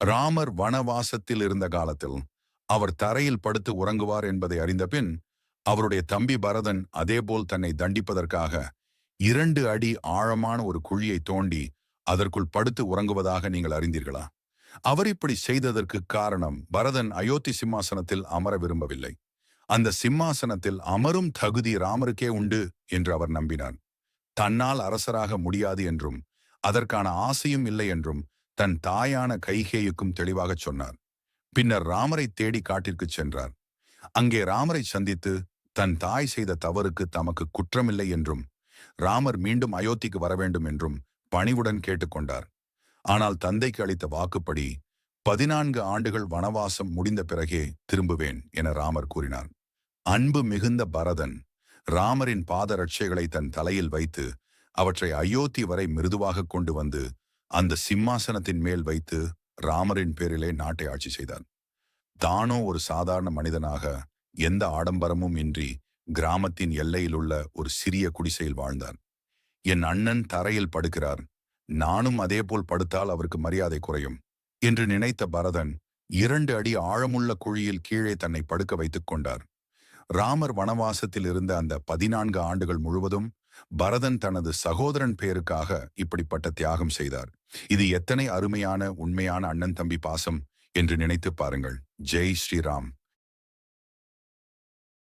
ராமர் வனவாசத்தில் இருந்த காலத்தில் அவர் தரையில் படுத்து உறங்குவார் என்பதை அறிந்தபின் அவருடைய தம்பி பரதன் அதேபோல் தன்னை தண்டிப்பதற்காக இரண்டு அடி ஆழமான ஒரு குழியை தோண்டி அதற்குள் படுத்து உறங்குவதாக நீங்கள் அறிந்தீர்களா? அவர் இப்படி செய்ததற்கு காரணம் பரதன் அயோத்தி சிம்மாசனத்தில் அமர விரும்பவில்லை. அந்த சிம்மாசனத்தில் அமரும் தகுதி ராமருக்கே உண்டு என்று அவர் நம்பினார். தன்னால் அரசராக முடியாது என்றும் அதற்கான ஆசையும் இல்லை என்றும் தன் தாயான கைகேயுக்கும் தெளிவாகச் சொன்னார். பின்னர் ராமரை தேடி காட்டிற்கு சென்றார். அங்கே ராமரை சந்தித்து தன் தாய் செய்த தவறுக்கு தமக்கு குற்றமில்லை என்றும் ராமர் மீண்டும் அயோத்திக்கு வர வேண்டும் என்றும் பணிவுடன் கேட்டுக்கொண்டார் ஆனால் தந்தைக்கு அளித்த வாக்குப்படி பதினான்கு ஆண்டுகள் வனவாசம் முடிந்த பிறகே திரும்புவேன் என ராமர் கூறினார். அன்பு மிகுந்த பரதன் ராமரின் பாதரட்சைகளை தன் தலையில் வைத்து அவற்றை அயோத்தி வரை மிருதுவாக கொண்டு வந்து அந்த சிம்மாசனத்தின் மேல் வைத்து ராமரின் பேரிலே நாட்டை ஆட்சி செய்தார். தானோ ஒரு சாதாரண மனிதனாக எந்த ஆடம்பரமும் இன்றி கிராமத்தின் எல்லையிலுள்ள ஒரு சிறிய குடிசையில் வாழ்ந்தார். என் அண்ணன் தரையில் படுக்கிறார். நானும் அதேபோல் படுத்தால் அவருக்கு மரியாதை குறையும் என்று நினைத்த பரதன் இரண்டு அடி ஆழமுள்ள குழியில் கீழே தன்னை படுக்க வைத்துக் கொண்டார். ராமர் வனவாசத்தில் இருந்த அந்த பதினான்கு ஆண்டுகள் முழுவதும் பரதன் தனது சகோதரன் பெயருக்காக இப்படிப்பட்ட தியாகம் செய்தார். இது எத்தனை அருமையான உண்மையான அண்ணன் தம்பி பாசம் என்று நினைத்து பாருங்கள். ஜெய் ஸ்ரீராம்.